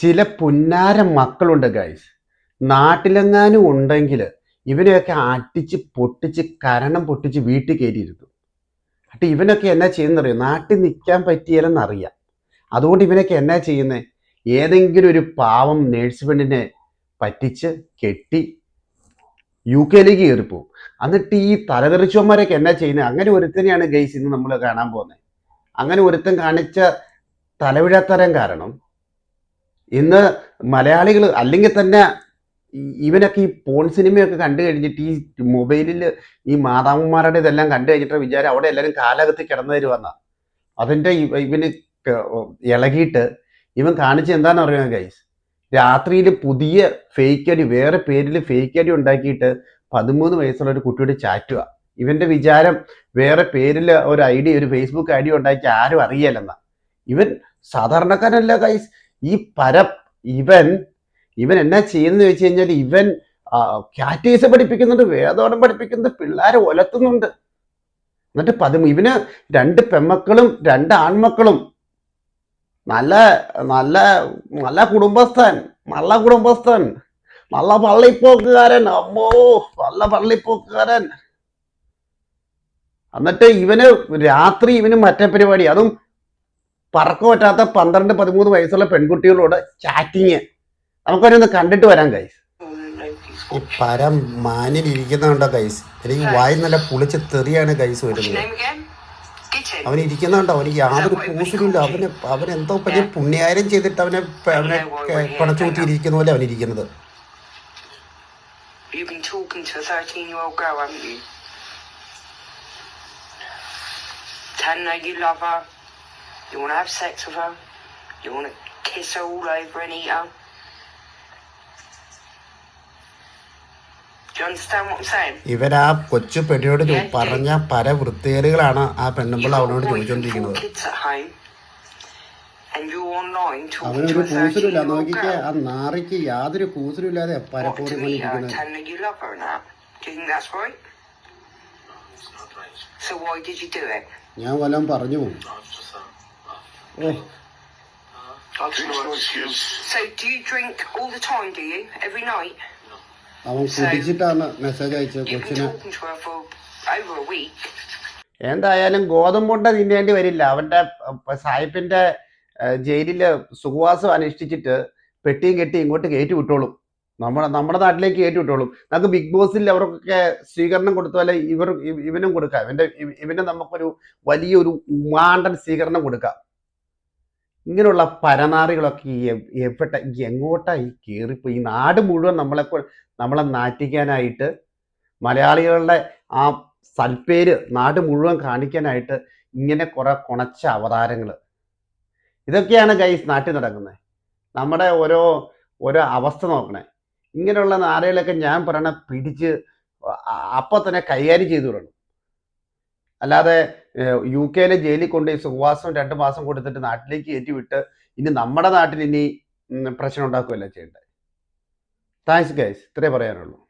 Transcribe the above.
ചില പുന്നാര മക്കളുണ്ട് ഗൈസ് നാട്ടിലെങ്ങാനും ഉണ്ടെങ്കിൽ ഇവനെയൊക്കെ അടിച്ച് പൊട്ടിച്ച് കരണം പൊട്ടിച്ച് വീട്ടിൽ കയറ്റിയിരുന്നു എന്നിട്ട് ഇവനൊക്കെ എന്നാ ചെയ്യുന്നറിയോ? നാട്ടിൽ നിൽക്കാൻ പറ്റിയാലെന്നറിയാം അതുകൊണ്ട് ഇവനൊക്കെ എന്നാ ചെയ്യുന്നത് ഏതെങ്കിലും ഒരു പാവം നേഴ്സ് പെണ്ണിനെ പറ്റിച്ച് കെട്ടി യു കെയിലേക്ക് കയറിപ്പോവും. എന്നിട്ട് ഈ തലതെറിച്ചവന്മാരൊക്കെ എന്നാ ചെയ്യുന്നത് അങ്ങനെ ഒരുത്തനെയാണ് ഗൈസ് ഇന്ന് നമ്മൾ കാണാൻ പോകുന്നത് അങ്ങനെ ഒരുത്തൻ കാണിച്ച തലവിഴത്തരം കാരണം ഇന്ന് മലയാളികൾ അല്ലെങ്കിൽ തന്നെ ഇവനൊക്കെ ഈ പോൺ സിനിമയൊക്കെ കണ്ടു കഴിഞ്ഞിട്ട് ഈ മൊബൈലിൽ ഈ മാതാമ്മമാരുടെ ഇതെല്ലാം കണ്ടു കഴിഞ്ഞിട്ട് വിചാരം അവിടെ എല്ലാവരും കാലകത്ത് കിടന്നു തരുവന്ന അതിന്റെ ഇവ- ഇവന് ഇളകിയിട്ട് ഇവൻ കാണിച്ച് എന്താണെന്ന് പറയുന്നത് ഗൈസ് രാത്രിയിൽ പുതിയ ഫേക്ക് അടി വേറെ പേരിൽ ഫേക്ക് അടി ഉണ്ടാക്കിയിട്ട് പതിമൂന്ന് വയസ്സുള്ള ഒരു കുട്ടിയോട് ചാറ്റുക ഇവന്റെ വിചാരം വേറെ പേരിൽ ഒരു ഐ ഡി ഒരു ഫേസ്ബുക്ക് ഐ ഡി ഉണ്ടാക്കി ആരും അറിയാലെന്നാ ഇവൻ സാധാരണക്കാരല്ല ഗൈസ് ഈ പര ഇവൻ ഇവൻ എന്നാ ചെയ്യുന്നത് വെച്ച് കഴിഞ്ഞാൽ ഇവൻ കാറ്റീസ് പഠിപ്പിക്കുന്നുണ്ട് വേദോടം പഠിപ്പിക്കുന്നുണ്ട് പിള്ളേരെ ഒലത്തുന്നുണ്ട്. എന്നിട്ട് പതിമൂ ഇവന് രണ്ട് പെമ്മക്കളും രണ്ട് ആൺമക്കളും. നല്ല നല്ല നല്ല കുടുംബസ്ഥൻ നല്ല കുടുംബസ്ഥൻ. നല്ല പള്ളിപ്പോക്കുകാരൻ അമ്മോ നല്ല പള്ളിപ്പോക്കുകാരൻ. എന്നിട്ട് ഇവന് രാത്രി ഇവന് മറ്റേ പരിപാടി അതും പറക്ക പറ്റാത്ത പന്ത്രണ്ട് പതിമൂന്ന് വയസ്സുള്ള പെൺകുട്ടികളോട് ചാറ്റിങ് നമുക്കൊരൊന്ന് കണ്ടിട്ട് വരാം കൈസ് ഈ പരം മാനിൽ ഇരിക്കുന്നുണ്ടോ കൈസ് എനിക്ക് വായി നല്ല പുളിച്ച് തെറിയാണ് കൈസ് വരുന്നത്. അവൻ ഇരിക്കുന്നുണ്ടോ അവന് യാതൊരു കൂസലുമില്ല അവന് അവൻ എന്തോ പറ്റിയ പുണ്യാരം ചെയ്തിട്ട് അവനെ അവനെ പണച്ചുകൂട്ടി ഇരിക്കുന്ന പോലെ അവൻ ഇരിക്കുന്നത് You've been talking to a 13 year old girl, haven't you? Telling her you love her, you want to have sex with her, you want to kiss her all over and eat her. Do you understand what I'm saying? ഇവൻ ആ കൊച്ചു പെണ്ണിനോട് പറഞ്ഞ പല വൃത്തികേടുകളാണ് ആ പെണ്ണുമ്പോൾ അവനോട് ചോദിച്ചോണ്ടിരിക്കുന്നത് and four ചോദിച്ചുകൊണ്ടിരിക്കുന്നത് kids at home, and you're online talking അവനൊരു to a 13 കൂസലുമില്ല നോക്കിക്കേ. ആ നാറിക്ക് യാതൊരു കൂസലുമില്ലാതെ ഇല്ലാതെ പരപ്പോടി ഞാൻ വല്ലതും പറഞ്ഞു think that's right? So why did you do So you drink all the time, do you? Every night? അവൻ കുടിച്ചിട്ടാണ് മെസ്സേജ് അയച്ചത് You've been കൊച്ചിന് talking to her for over a week. എന്തായാലും ഗോതമ്പുണ്ട തിന്നേണ്ടി വരില്ല അവന്റെ സായിപ്പിന്റെ ജയിലിൽ സുഖവാസം അനുഷ്ഠിച്ചിട്ട് പെട്ടിയും കെട്ടി ഇങ്ങോട്ട് കയറ്റി വിട്ടോളും നമ്മുടെ നമ്മുടെ നാട്ടിലേക്ക് കയറ്റി വിട്ടോളും നമുക്ക് ബിഗ് ബോസിൽ അവർക്കൊക്കെ സ്വീകരണം കൊടുത്ത പോലെ ഇവർ ഇവനും കൊടുക്കാം ഇവന്റെ ഇവ- ഇവന് നമുക്കൊരു വലിയൊരു ഉമാണ്ടൻ സ്വീകരണം കൊടുക്കാം ഇങ്ങനെയുള്ള പരനാറികളൊക്കെ എവിടെ എങ്ങോട്ടായി കയറിപ്പോയി ഈ നാട് മുഴുവൻ നമ്മളെ നമ്മളെ നാറ്റിക്കാനായിട്ട് മലയാളികളുടെ ആ സൽപ്പേര് നാട് മുഴുവൻ കാണിക്കാനായിട്ട് ഇങ്ങനെ കുറെ കുണച്ച അവതാരങ്ങൾ ഇതൊക്കെയാണ് ഗൈസ് നാട്ടിൽ നടക്കുന്നത് നമ്മുടെ ഓരോ ഓരോ അവസ്ഥ നോക്കണേ. ഇങ്ങനെയുള്ള നാരകളൊക്കെ ഞാൻ പറയണ പിടിച്ച് അപ്പൊ തന്നെ കൈകാര്യം ചെയ്തു വിടണം അല്ലാതെ യു കെയിലെ ജയിലിൽ കൊണ്ട് സുഖവാസം രണ്ട് മാസം കൊടുത്തിട്ട് നാട്ടിലേക്ക് കയറ്റി വിട്ട് ഇനി നമ്മുടെ നാട്ടിൽ ഇനി പ്രശ്നം ഉണ്ടാക്കുകയല്ല ചെയ്യേണ്ടത്. താങ്ക്സ് ഗൈസ് ഇത്രേ പറയാനുള്ളൂ.